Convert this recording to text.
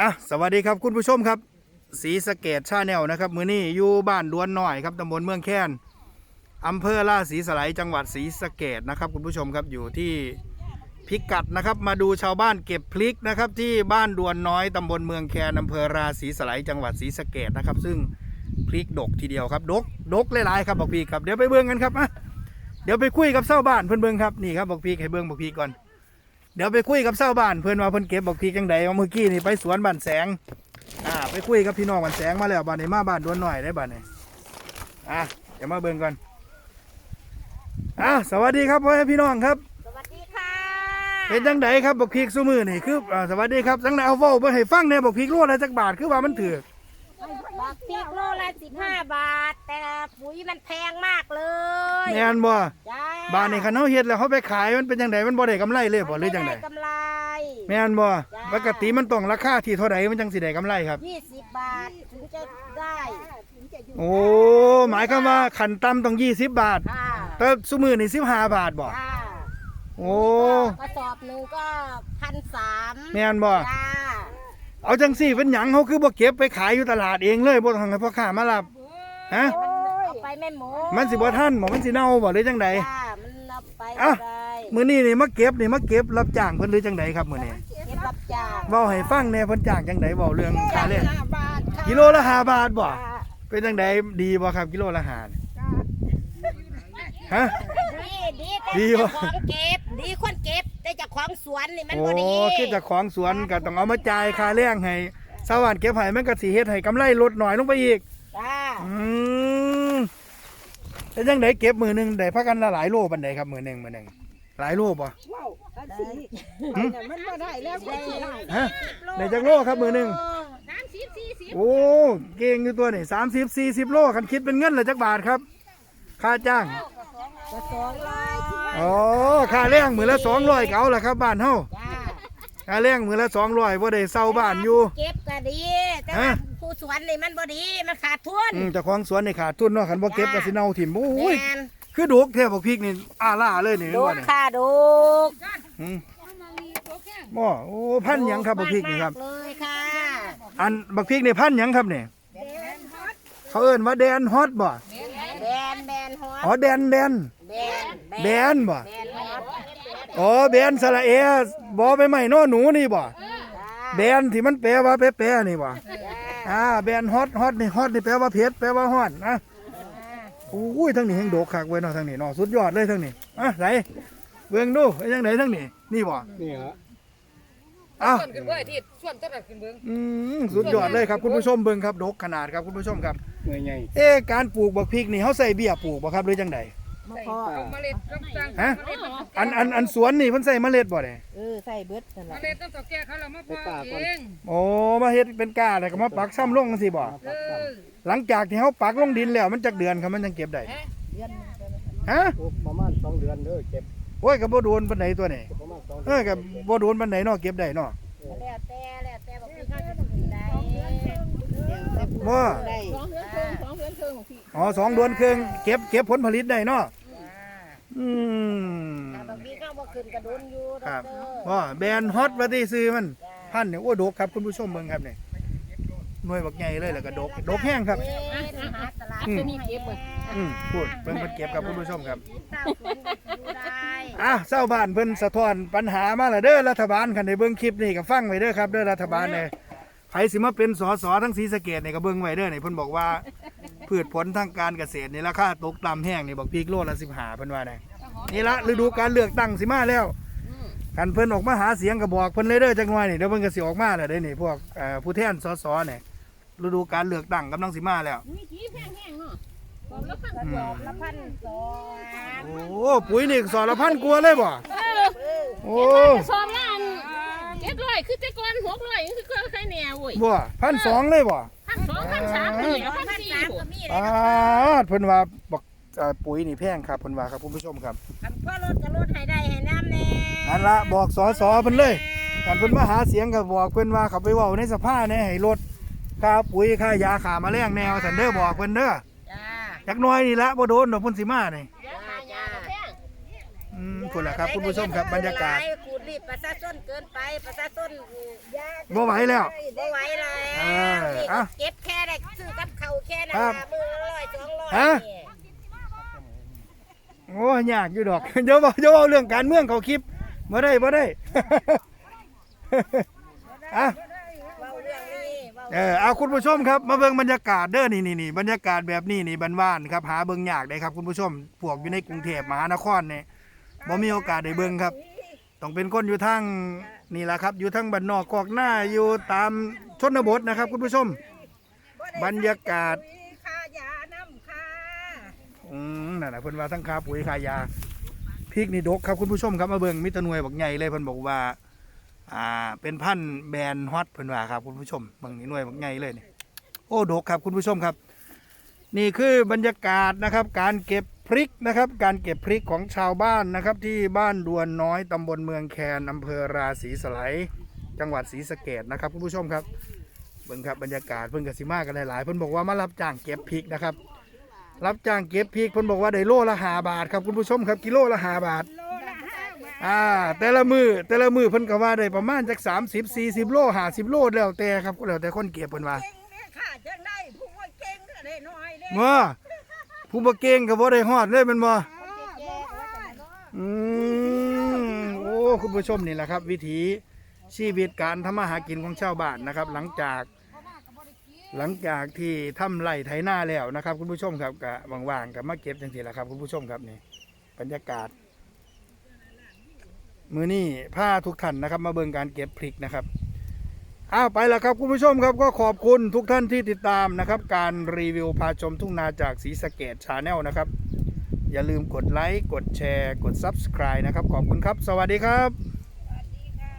อะสวัสดีครับคุณผู้ชมครับสีสะเกตชาแนลนะครับ มือนี้อยู่บ้านดวนหน่อยครับตำบลเมืองแค้นอำเภอล่าศรีสไลยจังหวัดศรีสะเกตนะครับ คุณผู้ชมครับอยู่ที่พิกัดนะครับ มาดูชาวบ้านเก็บพลิกนะครับ ที่บ้านดวนน้อยตำบลเมืองแคนอำเภอราศีสไลยจังหวัดศรีสะเกตนะครับ ซึ่งพลิกดกทีเดียวครับดกดกหลายๆครับบอกพีครับเดี๋ยวไปเบิ่งกันครับอะเดี๋ยวไปคุยกับเจ้าบ้านเพื่อนเบิ่งครับนี่ครับบอกพีให้เบิ่งบอกพีก่อน เดี๋ยวไปคุยกับเจ้าบ้านเพื่อนว่าเพื่อนเก็บบอกพีจังใดว่าเมื่อกี้นี่ไปสวนบ้านแสง อ่า ไปคุยกับพี่น้องบ้านแสงมาแล้วบ้านนี้มาบ้านดวนหน่อยได้บ้านนี้อะเดี๋ยวมาเบิ่งก่อนอะสวัสดีครับพ่อแม่พี่น้องครับ สวัสดีค่ะเป็นจังใดครับบอกพีกสู้มือนี่คืออ่าสวัสดีครับจังใดเอาเว้าเบิ่งให้ฟังแหน่บอกพีกโลละจักบาทคือว่ามันถือบักพริกโลละสิบห้าบาท แต่ปุ๋ยมันแพงมากเลยแม่นบ่จ้า บ้านนี้คันเฮาเฮ็ดแล้วเขาไปขายมันเป็นจังใดมันบ่ได้กำไรเลยบ่หรือจังใดมันม่กำไร แม่นบ่ปกติมันต้องราคาที่เท่าใดมันจังสิได้กำไรครับ ยี่สิบบาทถึงจะได้โอ้หมายความว่าขันต่ำต้อง 20 บาทค่ะแต่ซุมือนี่15 บาทบ่ค่ะโอ้กระสอบหนึ่งก็พันสามแม่นบ่จ้าเอาจังสี่เป็นหยังเขาคือบ่เก็บไปขายอยู่ตลาดเองเลยบ่ต้องให้พ่อค้ามารับฮะ มันเอาไปไม่หมดมันสิบ่ทันบ่มันสิเน่าบ่หรือจังใดจ้ามันเอา ไปอะได้มื้อนี้นี่มาเก็บนี่มาเก็บรับจ้างเพิ่นหรือจังใดครับมื้อนี้เก็บรับจ้างเว้าให้ฟังแหน่เพิ่นจ้างจังใดเว้าเรื่องค่าแรงห้าบาทค่ะกิโลละ5บาทบ่จ้าเป็นจังใดดีบ่ครับกิโลละ5นี่ฮะ ดีดีดีแต่วะ เจ้าของเก็บ ดีคนเก็บแต่เจ้าของสวนนี่มันโอ้บ่ดีคือเจ้าของสวนก็ต้องเอามาจ่ายค่าแรงให้ชาวบ้านเก็บให้มันก็สิเฮ็ดให้กำไรลดน้อยลงไปอีกจ้าอืม เป็นจังไดเก็บมือหนึงได้พักกันละหลายโลปานใดครับมือหนึงมือหนึงหลายโลป่ะได้มันมาได้แล้วก็สิได้ฮะได้จักโลครับมือหนึงสามสิบสี่สิบโอ้เก่งอยู่ตัวนี่สามสิบสี่สิบโลคันคิดเป็นเงินละจักบาทครับ ค่าจ้างกระสองร้อยอ๋อค่าแรงมือละสองร้อยเก่าละครับบ้านเฮาจ้าค่าแรงมือละสองร้อยบ่ได้เซาบ้านอยู่ เก็บก็ดีแต่ฮะว่าผู้ สวนนี่มันบ่ดีมันขาดทุน อืมเจ้าของสวนนี่ขาดทุนเนาะคันบ่เก็บก็สิเน่าถิ่มโอ้ยแมนคือดกแท้บักพริกนี่อาล่าเลยนี่เห็นดูบ่เนี่ยค่าดูอืมบ่โอ้พันหยังครับบักพริกนี่ครับ มากๆเลยค่ะอันบักพริกนี่พันหยังครับเนี่ยเขาเอิ้นว่าแดนฮอตบ่แบนแบนฮออ๋อตแดนแดนแบนแบนบ่แบนฮอตอ๋อแบนสระเอบอไปใหม่นอหนูนี่บ่จ้าแบนที่มันแปลว่าแปรๆนี่บ่จ้า อ่าแบนฮอตฮอตนี่ฮอตนี่แปลว่าเผ็ดแปลว่าฮอตนะโอ้ยทั้งนี้แห่งโดกคักเว้ยเนาะทั้งนี้เนาะสุดยอดเลยทั้งนี้อะไหนเบิ่งดูไอ้จังไดทั้งนี้นี่บ่นี่ฮะอ้าวส่วนขึ้นเบื้องที่ส่วนต้นแบบขึ้นเบื้องอืมสุดยอดเลยครับคุณผู้ชมเบิ่งครับดกขนาดครับคุณผู้ชมครับหน่วยใหญ่เอ๊ะการปลูกบักพริกนี่เฮาใส่เบี้ยปลูกบ่ครับหรือจังได มาใส่พอเอาเมล็ดน้ำตาลฮะ เมล็ดน้ำอันอันอันสวนนี่เพิ่นใส่เมล็ดบ่เนี่ยเออใส่เบิดนั่นแหเมละล็ดน้ำตาลแก่เขาเรามาเพาะเองโอ้มาเฮ็ดเป็นก้าแล้วก็มาปักซ้ำลงจังซี่บ่เออหลังจากที่เฮาปักลงดินแล้วมันจักเดือนครับมันจังเก็บได้เดือนหนึ่งไปเลยฮะประมาณสองเดือนเด้อเก็บโอ้ยก็บ่โดนปานใดตัวนี่ประมาณสองเออก็บ่โดนปานใดเนาะเก็บได้เนาะ แล้วแต่แล้วแต่บอกพี่เขาจะกินได้แล้วแต่ผู้บ่ได้สองเดือนค รึ่งสองเดือนครึ่งของพี่อ๋อสองเดือนครึ่งเก็บเก็บผลผลิตได้เนาะจ้าอืมแต่บางทีเขาบ่ขึ้นกระดุนอยู่คดรัอบกเตอร์ว่าแบรนด์ฮอตว่าที่ซื้อมันพันธุ์เนี่ยโอ้ดกครับคุณผู้ชมเบิ่งครับนี่หน่วยบักใหญ่เลยแล้วก็ดกดกแห้งครับ เอ๊ะหาตลาดอืมจะมีเก็บเบิด อืมพูดเบิ่งเพิ่นเก็บครับคุณผู้ชมครับเต้าสวนก็อยู่ได้อะเจ้าบ้านเพิ่นสะท้อนปัญหามาแล้วเด้อรัฐบาลคันได้เบิ่งคลิปนี่ก็ฟังไว้เด้อครับเด้อรัฐบาลเนี่ยไผสิมาเป็นสสทั้งศรีสะเกษนี่ก็เบิ่งไว้เด้อนี่เพิ่นบอกว่า พืชผลทางการเกษตรนี่ราคาตกต่ำแห้งนี่บอกพริกโลละ15เพิ่นว่าได้นี่ละฤดูการเลือกตั้งสิมาแล้วกันเพิ่นออกมาหาเสียงก็บอกเพิ่นเลยเด้อจักหน่อยนี่เดี๋ยวเพิ่นก็สิออกมาแล้วเด้อนี่พวกเอ่อผู้แทนสสเนี่ยฤดูการเลือกตั้งกำลังสิมาแล้วมีขี้แห้งๆเนาะบอกแล้วพันอืมละพันสองโอ้ปุ๋ยนี่สอละพันกว่าเลยบ่โอ้สองล้านเจ็ดร้อยคือแต่ก่อนหกร้อยคือก็ใครแน่เว้ยบ่พันสองเลยบ่พันสองพันสามเลยพันพันสี่สามก็มีเลย อ่านะคะเพิ่นว่าบอกเอ่อปุ๋ยนี่แพงครับเพิ่นว่าครับคุณผู้ชมครับคันพ่อรถก็รถให้ได้ให้น้ำแน่นั่นละบอกสอสอเพิ่นเลยกันเพิ่นมาหาเสียงก็บอกเพิ่นว่าเขาไปเว้าในสภาแหน่ให้ลดค่าปุ๋ยค่ายาค่าแมลงแนวสันเด้อบอกเพิ่นเด้อจ้าจักหน้อยนี่ละบ่โดนดอกเพิ่นสิมานี่จ้าจ้าอืมพุ่นล่ะครับคุณผู้ชมครับบรรยากาศ ขูดรีบประชาชนเกินไปประชาชนบ่ไหวแล้ว บ่ไหวแล้เออวนี่เอ้าเก็บแค่ได้ซื้อกับเขาว แค่นั้นครับล่ะมือละร้อยสองร้อยฮะ นี่โอ้ยากอยู่ดอก เดี๋ยวบอกเดี๋ยวเอาเรื่องการเมืองเขาคลิปบ่ได้บ่ได้ อะ เว้าเรื่องนี้เว้าเออเอาคุณผู้ชมครับมาเบิ่งบรรยากาศเด้อนี่นี่นี่บรรยากาศแบบนี้นี่บ้านๆครับหาเบิ่งยากได้ครับคุณผู้ชมพวกอยู่ในกรุงเทพมหานครเนี่ยบ่มีโอกาสได้เบิ่งครับ ต้องเป็นคนอยู่ทางนี่แหละครับ อยู่ทางบ้านนอกกอกหน้าอยู่ตามชนบทนะครับ คุณผู้ชม บรรยากาศค่ายาน้ำค่าอืมนั่นน่ะเพิ่นว่าทั้งคาปุ๋ยคายาพริกนี่ดกครับคุณผู้ชมครับมาเบิ่งมิตรนวยบักใหญ่เลยเพิ่นบอกว่า อ่า เป็นพันแบนฮอตเพิ่นว่าครับคุณผู้ชมเบิ่งนี่นวยบักใหญ่เลยนี่โอ้ดกครับคุณผู้ชมครับ นี่คือบรรยากาศนะครับ การเก็บพริกนะครับ การเก็บพริกของชาวบ้านนะครับ ที่บ้านดวนน้อยตำบลเมืองแคนอำเภอราศีสไลจังหวัดศรีสะเกดนะครับคุณผู้ชมครับ บิ่งครับบรรยากาศเพิ่นก็สิมากันหลายๆเพิ่นบอกว่ามารับจ้างเก็บพริกนะครับ รับจ้างเก็บพริกเพิ่นบอกว่าได้โลละหาบาทครับคุณผู้ชมครับกิโลละหาบาทโลละห้าบาทอ่าแต่ละมือแต่ละมือเพิ่นก็ว่าได้ประมาณจาก30 40โล50โลแล้วแต่ครับแล้วแต่คนเก็บเพิ่นว่าเก่งเนี่ยค่ะจังได้ผู้ว่าเก่งก็ได้น้อยเด้เมื่อผู้บ่เก่งก็บ่ได้ฮอดเลยแมันบ่อ๋อบ่ฮอดอืมโอ้คุณผู้ชมนี่แหละครับ วิถีชีวิตการทำมาหากินของชาวบ้านนะครับ หลังจาก หลังจากที่ทำไร่ไถนาแล้วนะครับ คุณผู้ชมครับก็ว่างๆก็มาเก็บจังซี่แหละครับ คุณผู้ชมครับนี่บรรยากาศ มือนี่ผ้าทุกท่านนะครับ มาเบิ่งการเก็บพริกนะครับอ้าวไปแล้วครับคุณผู้ชมครับก็ขอบคุณทุกท่านที่ติดตามนะครับ การรีวิวพาชมทุ่งนาจากสีสะเกตชาแนลนะครับ อย่าลืมกดไลค์กดแชร์ กด Subscribe นะครับ ขอบคุณครับ สวัสดีครับ